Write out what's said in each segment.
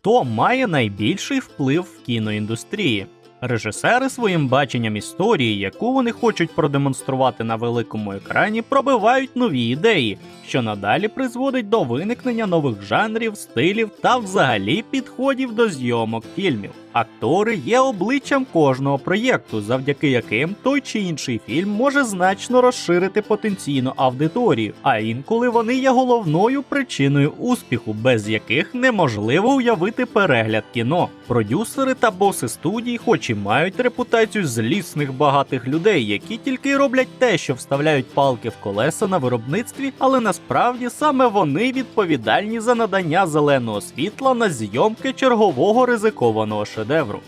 Хто має найбільший вплив в кіноіндустрії? Режисери своїм баченням історії, яку вони хочуть продемонструвати на великому екрані, пробивають нові ідеї, що надалі призводить до виникнення нових жанрів, стилів та взагалі підходів до зйомок фільмів. Актори є обличчям кожного проєкту, завдяки яким той чи інший фільм може значно розширити потенційну аудиторію, а інколи вони є головною причиною успіху, без яких неможливо уявити перегляд кіно. Продюсери та боси студій, хоч і мають репутацію злісних багатих людей, які тільки роблять те, що вставляють палки в колеса на виробництві, але насправді саме вони відповідальні за надання зеленого світла на зйомки чергового ризикованого шедевру шедевру.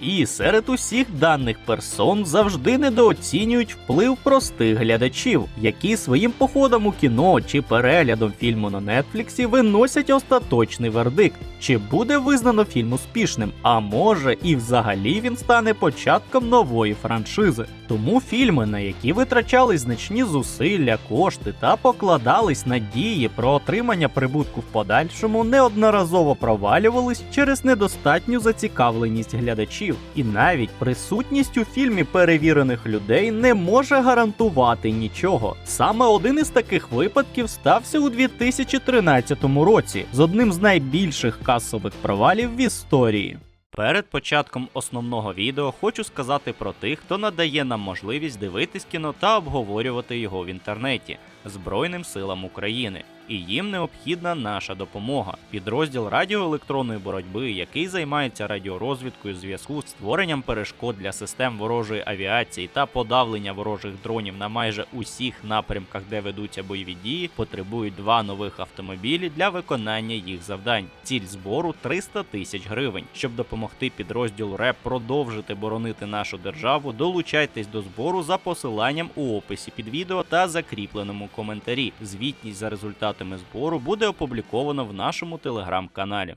І серед усіх даних персон завжди недооцінюють вплив простих глядачів, які своїм походом у кіно чи переглядом фільму на Нетфліксі виносять остаточний вердикт, чи буде визнано фільм успішним, а може і взагалі він стане початком нової франшизи. Тому фільми, на які витрачались значні зусилля, кошти та покладались надії про отримання прибутку в подальшому, неодноразово провалювались через недостатню зацікавленість глядачів, і навіть присутність у фільмі перевірених людей не може гарантувати нічого. Саме один із таких випадків стався у 2013 році з одним з найбільших касових провалів в історії. Перед початком основного відео хочу сказати про тих, хто надає нам можливість дивитись кіно та обговорювати його в інтернеті Збройним силам України. І їм необхідна наша допомога. Підрозділ радіоелектронної боротьби, який займається радіорозвідкою зв'язку, створенням перешкод для систем ворожої авіації та подавлення ворожих дронів на майже усіх напрямках, де ведуться бойові дії, потребують два нових автомобілі для виконання їх завдань. Ціль збору 300 тисяч гривень. Щоб допомогти підрозділу РЕП продовжити боронити нашу державу, долучайтесь до збору за посиланням у описі під відео та закріпленому коментарі. Звітність за результатами збору буде опубліковано в нашому телеграм-каналі.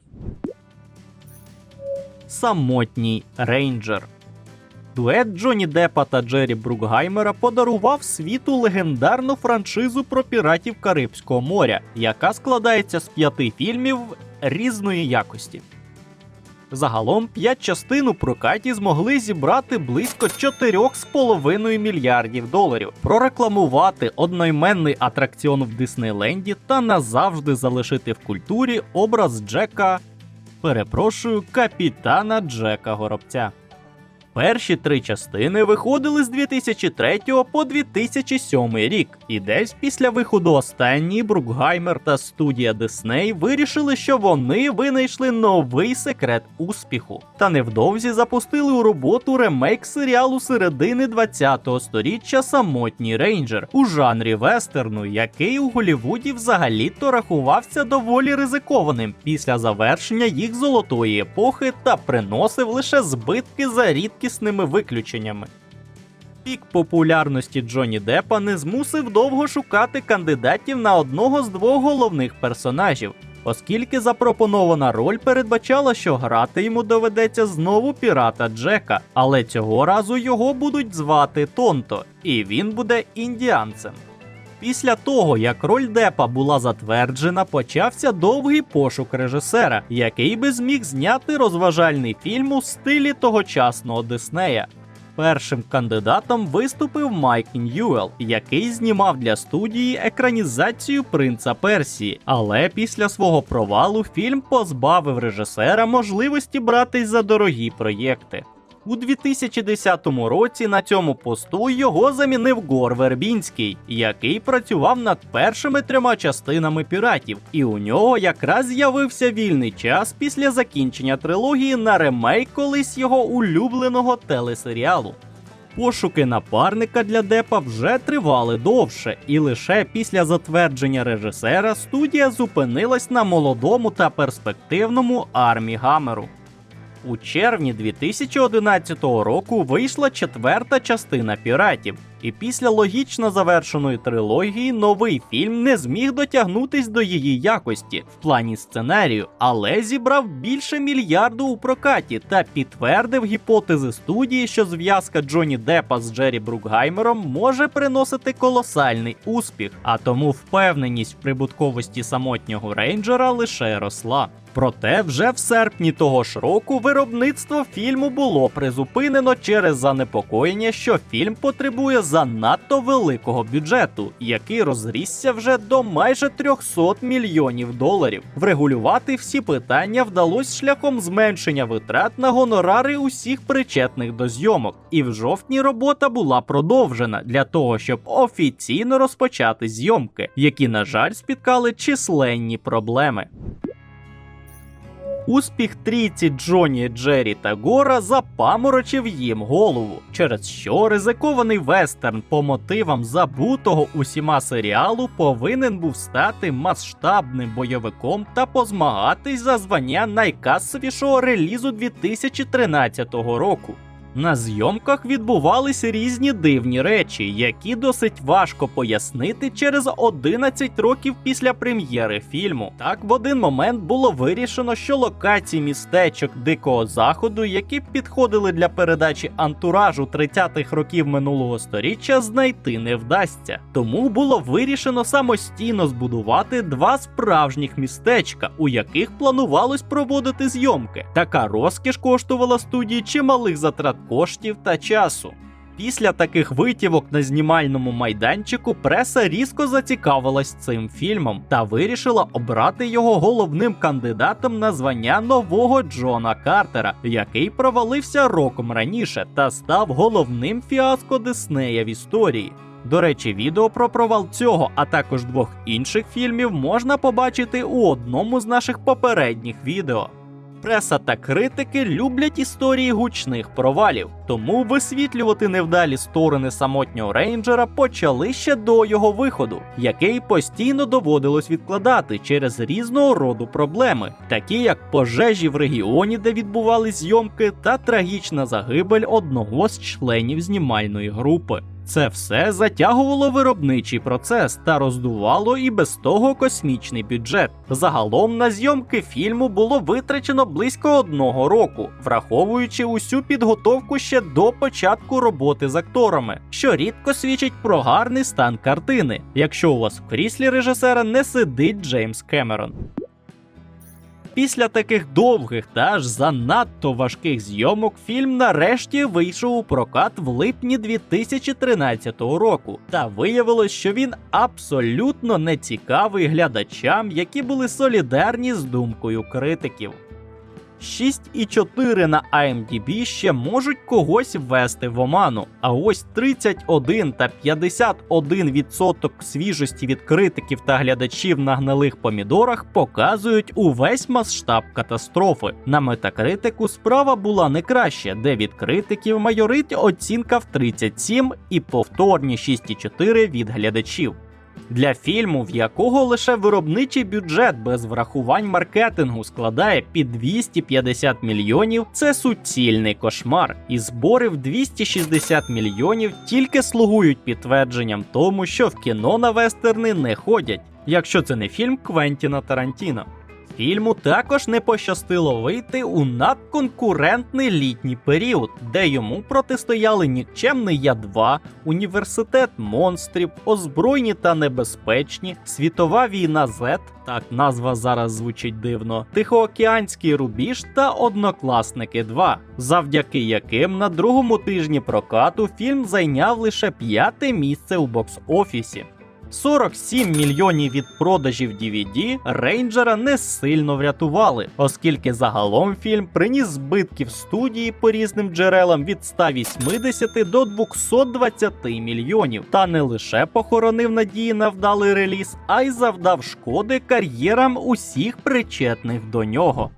Самотній рейнджер. Дует Джоні Деппа та Джері Брукгаймера подарував світу легендарну франшизу про піратів Карибського моря, яка складається з п'яти фільмів різної якості. Загалом п'ять частин у прокаті змогли зібрати близько 4,5 мільярдів доларів, прорекламувати одноіменний атракціон в Диснейленді та назавжди залишити в культурі образ Джека, перепрошую, капітана Джека Горобця. Перші три частини виходили з 2003 по 2007 рік, і десь після виходу останньої Брукгаймер та студія Дисней вирішили, що вони винайшли новий секрет успіху. Та невдовзі запустили у роботу ремейк серіалу середини 20-го сторіччя Самотній рейнджер у жанрі вестерну, який у Голлівуді взагалі-то рахувався доволі ризикованим після завершення їх золотої епохи та приносив лише збитки за рідкісними виключеннями. Пік популярності Джонні Деппа не змусив довго шукати кандидатів на одного з двох головних персонажів, оскільки запропонована роль передбачала, що грати йому доведеться знову пірата Джека, але цього разу його будуть звати Тонто, і він буде індіанцем. Після того, як роль Депа була затверджена, почався довгий пошук режисера, який би зміг зняти розважальний фільм у стилі тогочасного Диснея. Першим кандидатом виступив Майк Ньюел, який знімав для студії екранізацію принца Персії. Але після свого провалу фільм позбавив режисера можливості братись за дорогі проєкти. У 2010 році на цьому посту його замінив Гор Вербінський, який працював над першими трьома частинами піратів, і у нього якраз з'явився вільний час після закінчення трилогії на ремейк колись його улюбленого телесеріалу. Пошуки напарника для Депа вже тривали довше, і лише після затвердження режисера студія зупинилась на молодому та перспективному Армі Гамеру. У червні 2011 року вийшла четверта частина піратів, і після логічно завершеної трилогії новий фільм не зміг дотягнутись до її якості в плані сценарію, але зібрав більше мільярду у прокаті та підтвердив гіпотези студії, що зв'язка Джонні Деппа з Джері Брукгаймером може приносити колосальний успіх, а тому впевненість в прибутковості самотнього рейнджера лише росла. Проте вже в серпні того ж року виробництво фільму було призупинено через занепокоєння, що фільм потребує занадто великого бюджету, який розрісся вже до майже 300 мільйонів доларів. Врегулювати всі питання вдалося шляхом зменшення витрат на гонорари усіх причетних до зйомок. І в жовтні робота була продовжена для того, щоб офіційно розпочати зйомки, які, на жаль, спіткали численні проблеми. Успіх трійці Джоні, Джері та Гора запаморочив їм голову, через що ризикований вестерн по мотивам забутого усіма серіалу повинен був стати масштабним бойовиком та позмагатись за звання найкасовішого релізу 2013 року. На зйомках відбувалися різні дивні речі, які досить важко пояснити через 11 років після прем'єри фільму. Так, в один момент було вирішено, що локації містечок Дикого Заходу, які підходили для передачі антуражу 30-х років минулого століття, знайти не вдасться. Тому було вирішено самостійно збудувати два справжніх містечка, у яких планувалось проводити зйомки. Така розкіш коштувала студії чималих затрат коштів та часу. Після таких витівок на знімальному майданчику преса різко зацікавилась цим фільмом та вирішила обрати його головним кандидатом на звання нового Джона Картера, який провалився роком раніше та став головним фіаско Диснея в історії. До речі, відео про провал цього, а також двох інших фільмів можна побачити у одному з наших попередніх відео. Преса та критики люблять історії гучних провалів, тому висвітлювати невдалі сторони самотнього рейнджера почали ще до його виходу, який постійно доводилось відкладати через різного роду проблеми, такі як пожежі в регіоні, де відбувались зйомки, та трагічна загибель одного з членів знімальної групи. Це все затягувало виробничий процес та роздувало і без того космічний бюджет. Загалом на зйомки фільму було витрачено близько одного року, враховуючи усю підготовку ще до початку роботи з акторами, що рідко свідчить про гарний стан картини, якщо у вас в кріслі режисера не сидить Джеймс Кемерон. Після таких довгих та аж занадто важких зйомок фільм нарешті вийшов у прокат в липні 2013 року. Та виявилось, що він абсолютно не цікавий глядачам, які були солідарні з думкою критиків. 6,4 на IMDb ще можуть когось ввести в оману. А ось 31 та 51% свіжості від критиків та глядачів на гнилих помідорах показують увесь масштаб катастрофи. На метакритику справа була не краще, де від критиків майорить оцінка в 37 і повторні 6,4 від глядачів. Для фільму, в якого лише виробничий бюджет без врахувань маркетингу складає під 250 мільйонів, це суцільний кошмар. І збори в 260 мільйонів тільки слугують підтвердженням тому, що в кіно на вестерни не ходять, якщо це не фільм Квентіна Тарантіно. Фільму також не пощастило вийти у надконкурентний літній період, де йому протистояли нікчемний Я-2, університет монстрів, озброєні та небезпечні, світова війна Z, так назва зараз звучить дивно, Тихоокеанський рубіж та Однокласники 2, завдяки яким на другому тижні прокату фільм зайняв лише п'яте місце у бокс-офісі. 47 мільйонів від продажів DVD рейнджера не сильно врятували, оскільки загалом фільм приніс збитків студії по різним джерелам від 180 до 220 мільйонів, та не лише похоронив надії на вдалий реліз, а й завдав шкоди кар'єрам усіх причетних до нього.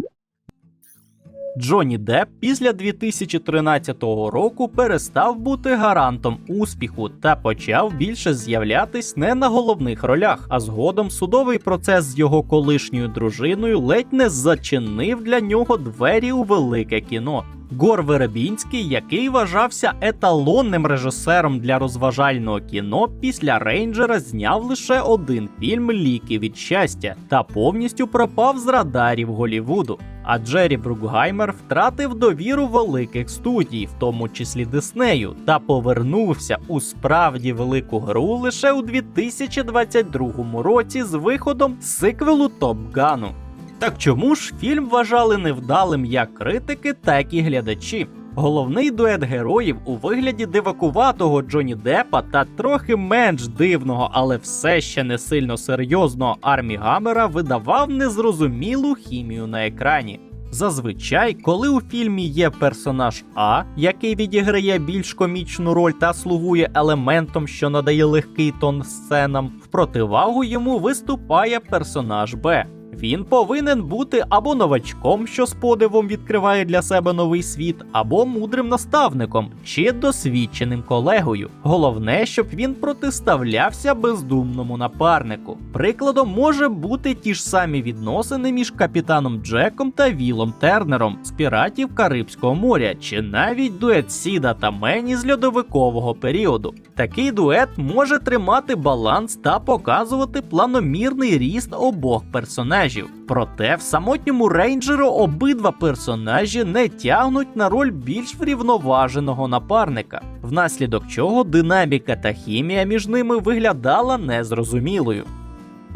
Джонні Депп після 2013 року перестав бути гарантом успіху та почав більше з'являтись не на головних ролях. А згодом судовий процес з його колишньою дружиною ледь не зачинив для нього двері у велике кіно. Гор Веребінський, який вважався еталонним режисером для розважального кіно, після рейнджера зняв лише один фільм Ліки від щастя та повністю пропав з радарів Голівуду. А Джері Брукгаймер втратив довіру великих студій, в тому числі Диснею, та повернувся у справді велику гру лише у 2022 році з виходом сиквелу Топ Гану. Так чому ж фільм вважали невдалим як критики, так і глядачі? Головний дует героїв у вигляді дивакуватого Джоні Деппа та трохи менш дивного, але все ще не сильно серйозного Армі Гаммера видавав незрозумілу хімію на екрані. Зазвичай, коли у фільмі є персонаж А, який відіграє більш комічну роль та слугує елементом, що надає легкий тон сценам, в противагу йому виступає персонаж Б. Він повинен бути або новачком, що з подивом відкриває для себе новий світ, або мудрим наставником чи досвідченим колегою. Головне, щоб він протиставлявся бездумному напарнику. Прикладом може бути ті ж самі відносини між капітаном Джеком та Вілом Тернером з піратів Карибського моря, чи навіть дует Сіда та Мені з льодовикового періоду. Такий дует може тримати баланс та показувати планомірний ріст обох персонажів. Проте в самотньому рейнджеру обидва персонажі не тягнуть на роль більш врівноваженого напарника, внаслідок чого динаміка та хімія між ними виглядала незрозумілою.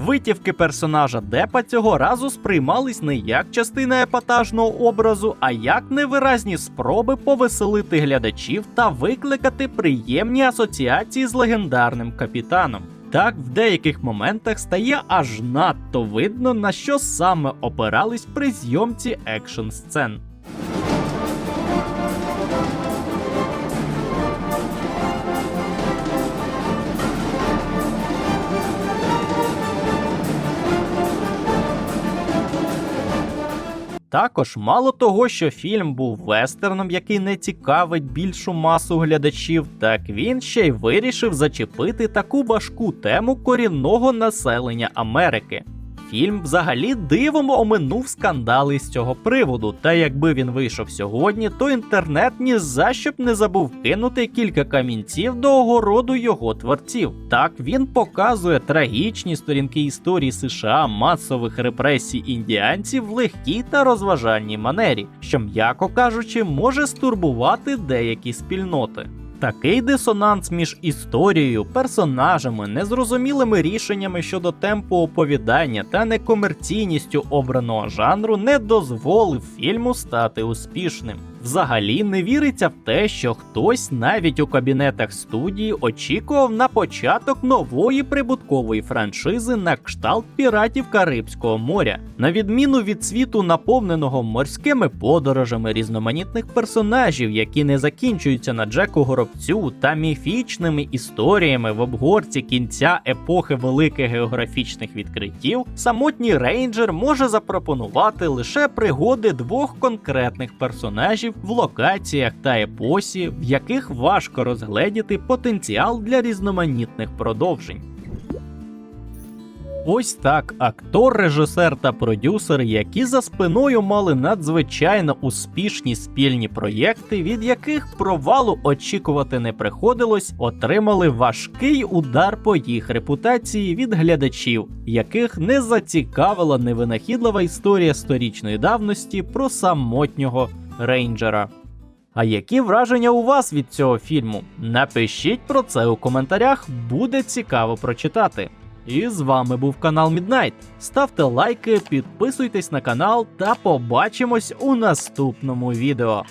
Витівки персонажа Депа цього разу сприймались не як частина епатажного образу, а як невиразні спроби повеселити глядачів та викликати приємні асоціації з легендарним капітаном. Так, в деяких моментах стає аж надто видно, на що саме опирались при зйомці екшн сцен. Також мало того, що фільм був вестерном, який не цікавить більшу масу глядачів, так він ще й вирішив зачепити таку важку тему корінного населення Америки. Фільм взагалі дивом оминув скандали з цього приводу. Та якби він вийшов сьогодні, то інтернет ні за що б не забув кинути кілька камінців до огороду його творців. Так він показує трагічні сторінки історії США масових репресій індіанців в легкій та розважальній манері, що, м'яко кажучи, може стурбувати деякі спільноти. Такий дисонанс між історією, персонажами, незрозумілими рішеннями щодо темпу оповідання та некомерційністю обраного жанру не дозволив фільму стати успішним. Взагалі не віриться в те, що хтось навіть у кабінетах студії очікував на початок нової прибуткової франшизи на кшталт піратів Карибського моря. На відміну від світу, наповненого морськими подорожами різноманітних персонажів, які не закінчуються на Джеку Горобцю та міфічними історіями в обгорці кінця епохи великих географічних відкриттів, самотній рейнджер може запропонувати лише пригоди двох конкретних персонажів в локаціях та епосі, в яких важко розгледіти потенціал для різноманітних продовжень. Ось так актор, режисер та продюсер, які за спиною мали надзвичайно успішні спільні проєкти, від яких провалу очікувати не приходилось, отримали важкий удар по їх репутації від глядачів, яких не зацікавила невинахідлива історія сторічної давності про самотнього рейнджера. А які враження у вас від цього фільму? Напишіть про це у коментарях, буде цікаво прочитати. І з вами був канал Міднайт. Ставте лайки, підписуйтесь на канал та побачимось у наступному відео.